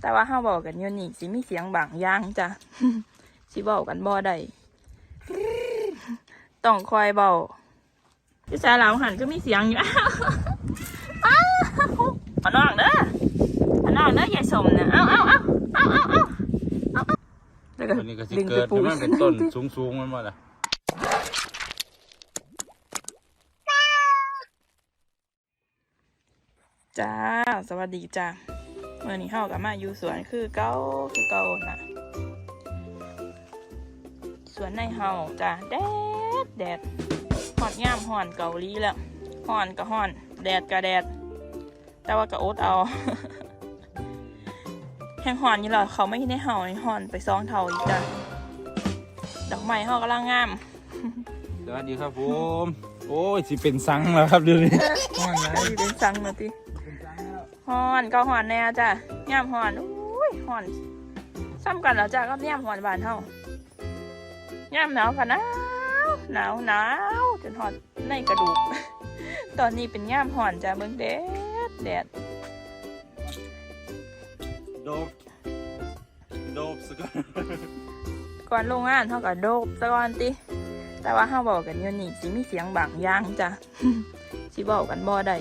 แต่ว่าเขาบอกกันอยู่นี่สิมีเสียงบางย่างจ้ะสิบอกกันบ่ได้ต้องคอยเบาพี่สาวเราหันก็มีเสียงอยู่พนองเด้อพนองเด้อยายสมนะเอาเอาเอาเอาเอาเอาเอาแล้วก็ดึงไปปูมันเป็นต้นสูงสูงมันมาละจ้า สวัสดีจ้า เมื่อนี้เฮากับมาอยู่สวนคือเก้าคือเก้าน่ะสวนในเฮาจ้าแดดแดดหอนย่ามหอนเกาหลีแล้วหอนก็หอน แดดก็แดด แต่ว่าก็อดเอาแห้งหอนอยู่แล้วเขาไม่ได้เห่าในหอนไปซองเท่าอีกจ้ะดอกไม้เฮากำลังงามสวัสดีครับผม โอ้ยสิเป็นสังแล้วครับเดี๋ยวนี้ว่าไงดีเป็นสังมาติเป็นสังแล้ว หอนก็หอนแน่จ้ะย่ามหอนอุ้ยหอนซ้ำกันแล้วจ้ะก็ย่ามหอนบานเฮาย่ามหนาวค่ะหนาวหนาวหนาวจนหอนในกระดูก ตอนนี้เป็นย่ามหอนจ้ะเบิ่งแดดแดดโดบโดบสกอนก่อนลงงานเท่ากับโดบซะก่อนติแต่ว่าเฮาบอกกันอยู่นี่สิมีเสียงบางอย่างจ้ะสิบอกกันบ่ได้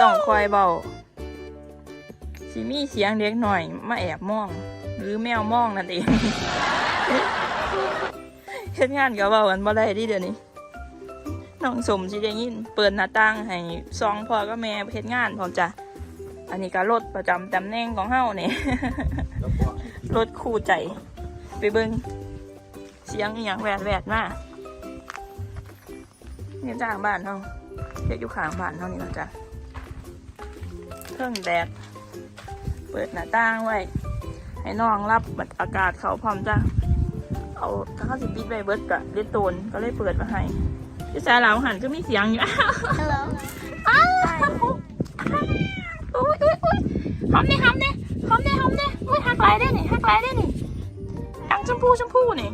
ต้องคอยเบาสิมีเสียงเล็กหน่อย มาแอบมอง หรือแมวมองนั่นเองเฮ็ดงานก็เบากันบ่ได้ดิเดี๋ยวนี้น้องสมสิได้ยิน เปิดหน้าต่างให้ซองพ่อกับแม่เฮ็ดงานพร้อมจ้ะอันนี้ก็รถประจำตำแหน่งของเฮาเนี่แล้วก็รถคู่ใจ ไปเบิงเสียงอหย่างแวดแวดมาเนี่ยจ้างบ้านเฮาเด็กอยู่ข้างบ้านเฮานี่นะจ๊ะ เครื่องแดด เปิดหน้าต่างไว้ ให้น้องรับอากาศเขาพร้อมจ้ะ เอาถ้าเขาสิปิดไว้เบิดกะเลียโตนก็เลยเปิดมาให้พี่ชายหลาวหันก็มีเสียงอยู่ Hello. อ้าวอุ้ยอุ้ยอุ้ยหอมเนี่ยหอมเนี่ยหอมเนี่ยหอมเนี่ยอุ้ยหักไหลได้นี่หักไหลได้นี่ดังชมพูชมพูนี่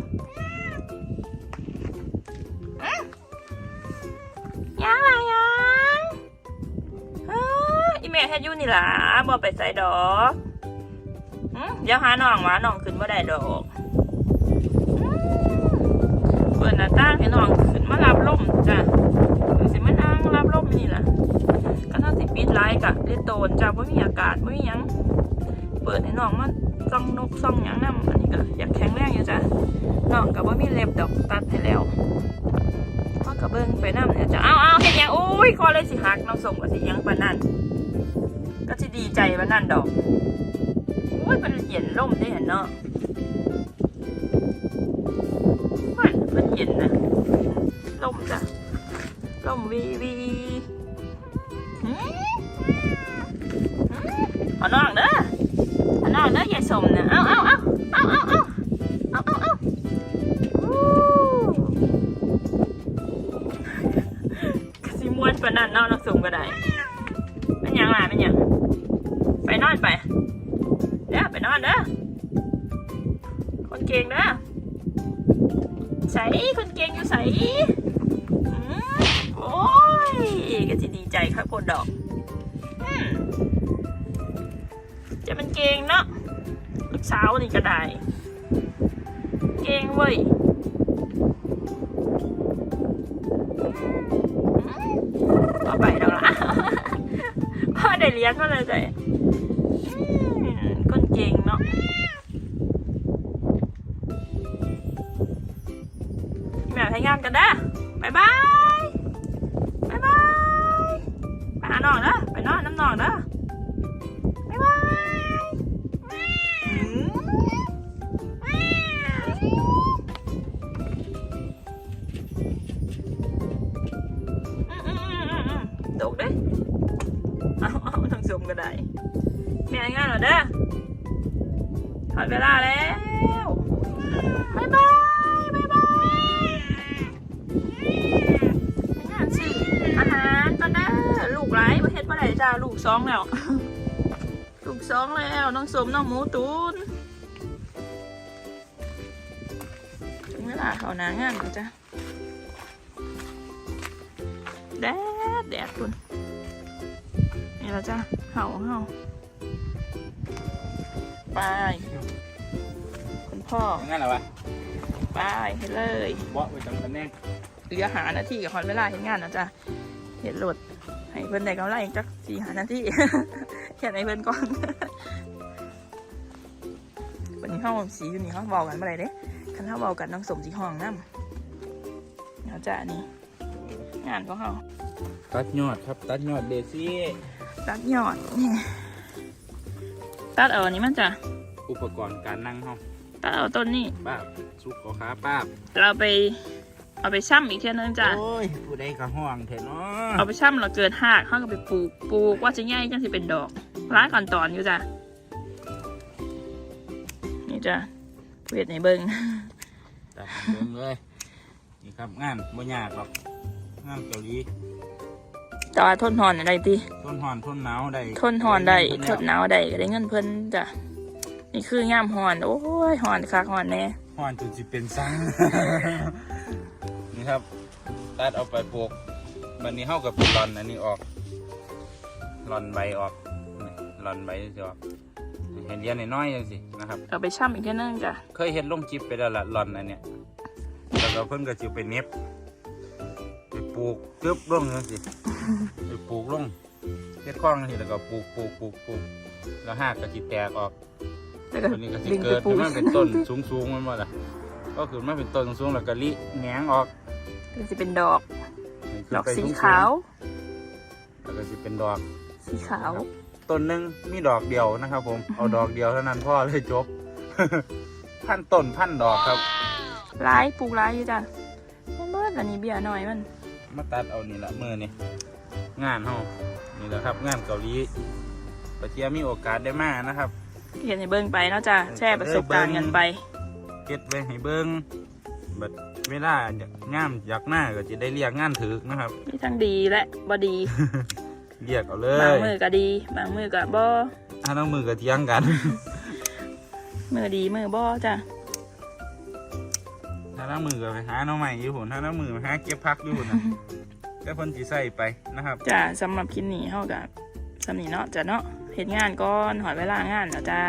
มลเฮ็ดอยู่นี่ล่ะบ่ไปใส่ดอกเดี๋ยวหาน้องว่าน้องขึ้นบ่ได้ดอกเปิดหน้าต่างให้น้องขึ้นมารับลมจ้ะคือสิมานั่งรับลมนี่แหละก็ถ้าสิปิดไลท์กะได้โตนจ้าว่ามีอากาศว่มีหยังเปิดให้น้องมันซ่องนกซ่องหยังนำอันนี้ก็อยากแข็งแรงอยู่จ้ะน้องกับว่ามีเล็บดอกตัดให้แล้วพ่อกับเบิ้งไปน้ำเนี่ยจ้ะเอาเอาเห็นยังโอ้ยคอเลยสิหักน้องส่งกับสิหยังปานนั่น ก็สิดีใจปานั่นดอกโอ้ยมันเย็นล่มได้เห็นเนาะมันมันเย็นนะลมจ้ะลมวีวีเอาน้องเด้อเอาน้องเด้อยายสมเนะเอาเอาเอาเอาเอาเอาเอาเอาเอาอู้กสิมวนปานนั้นเนาะน้องสมก็ได้ เป็นหยังล่ะเป็นหยังไปนอนไปเด้อไปนอนเด้อคนเก่งเด้อใส่คนเก่งอยู่ใส่โอ้ยก็จะดีใจครับกดดอกจะเป็นเก่งเนาะลูกสาวนี่ก็ได้ เก่งเว้ย เลี้ยงก็เลยใจก้นเกงเนาะแม่ทำงานกันได้อบายบายบายบายไปหาน้องเด้อไปนอนน้ำน้องเด้ แล้วบายบายบายบายงานสิอาหารก็ได้ลูกไรประเทศประไหนจ้าลูกสองแล้ว ลูกสองแล้วน้องสมน้องหมูตูนถึงเวลาเขานางานแล้วจ้ะแดดแดดคุณนี่แล้วจ้ะเห่าเห่าไป พ่องั้นเหรอวะไปเฮ็ดเลยเบาะไปจำตำแหน่งเหลือหานาทีกับฮอนเวลาเห็นงานนะจ๊ะเห็นรถให้เพิ่นได้กำไรจักสี่หานาทีแค่ให้เพิ่นก่อนวันนี้ห้องสีอยู่นี่เขาบอกกันเมื่อไหร่เด้คันเขาบอกกันน้องสมสีห้องน้ำเดี๋ยวจ้ะนี่งานของเขาตัดยอดครับตัดยอดเดซี่ตัดยอดนี่ตัดเอาอันนี้มันจ้ะอุปกรณ์การนั่งห้อง ตัดเอาต้นนี้ ป้าบสุกขอขาป้าบเราไป เอาไปช่ำอีกเท่านึงจ้ะ โอ้ยผู้ใดก็ห้องเถอะเนาะเอาไปช่ำเราเกินหากเขาก็ไปปลูก ปลูกว่าจะง่ายจังสิเป็นดอกร้ายก่อนตอนอยู่จ้ะ นี่จ้ะเวทในเบิงตัดเบิ่งเลย นี่ครับงานบ่ยากหรอกงานเกาหลีแต่ว่าทนหอนอะไรตีทนหอนทนหนาวได้ทนหอนได้เพิ่ทนหนาวได้ก็ได้เงินเพิ่นจ้ะ นี่คือย่ามหอน โอ้ยหอนคักหอนแน่หอนจนสิเป็นซัง นี่ครับ ตัดเอาไปปลูกวันนี้เฮากับหลอนอันนี้ออกหลอนใบออกนี่หลอนใบจะออกเห็นเรียนน้อยๆจังสินะครับ เอาไปช่ำอีกเท่านึงจ้ะเคยเห็นลงจิบไปแล้วละหลอนอันเนี้ยแล้วก็เพิ่นก็จิไปเน็บไปปลูกเกือบลงจังสิไปปลูกลงเฮ็ดคล้องจังสิแล้วก็ปลูกปลูกปลูกปลูกแล้วหากก็สิแตกออก แล้วก็ตัวนี้ก็สิดึงไปเกิดปลูขึ้กนมาเป็นต้นสูงสูงๆมันบ่ล่ะก็คือมันเป็นต้นสูงๆแล้วก็ลิแหงงออกก็จะเป็นดอก นี่คืดอกไปสีงๆขาว แล้วก็สิเป็นดอก สีขาว ต้นหนึงมีดอกเดียวนะครับผม เอาดอกเดียวเท่านั้นพ่อเลยจบ พันต้นพันดอกครับ ร้ายปลูกร้ายอยู่จ้ะมันเบิดอันนี้เบี้ยหน่อยมัน มาตัดเอานี่ละมือนี่งานเฮานี่แหละครับ งานเกาหลีปะเทียมีโอกาสได้มานะครับ เห็นในเบิ้งไปเนาะจ้ะแชร์ประสบการณ์กันไป เก็ดไว้ให้เบิ้งบัดเวลาอยากงามอยากหน้าก็จะได้เรียกงานถึกนะครับมีทั้งดีและบ่ดี เรียกเอาเลบางยมือก็ดี บางมือก็บ่ถ้าต้องมือก็เที่ยงกัน มือดีมือบ่จ้ะถ้าต้องมือก็ไปหาน้องใหม่อยู่หุ่นถ้าต้องมือไปหาเก็บพักอยู่หุ่นนะก็คนจีใส่ไปนะครับจ้ะสำหรับคลิปนี้เฮากับสำนี้เนาะจ้ะเนาะ เฮ็ดงานก่อนหอยเวลางานแล้วจ้า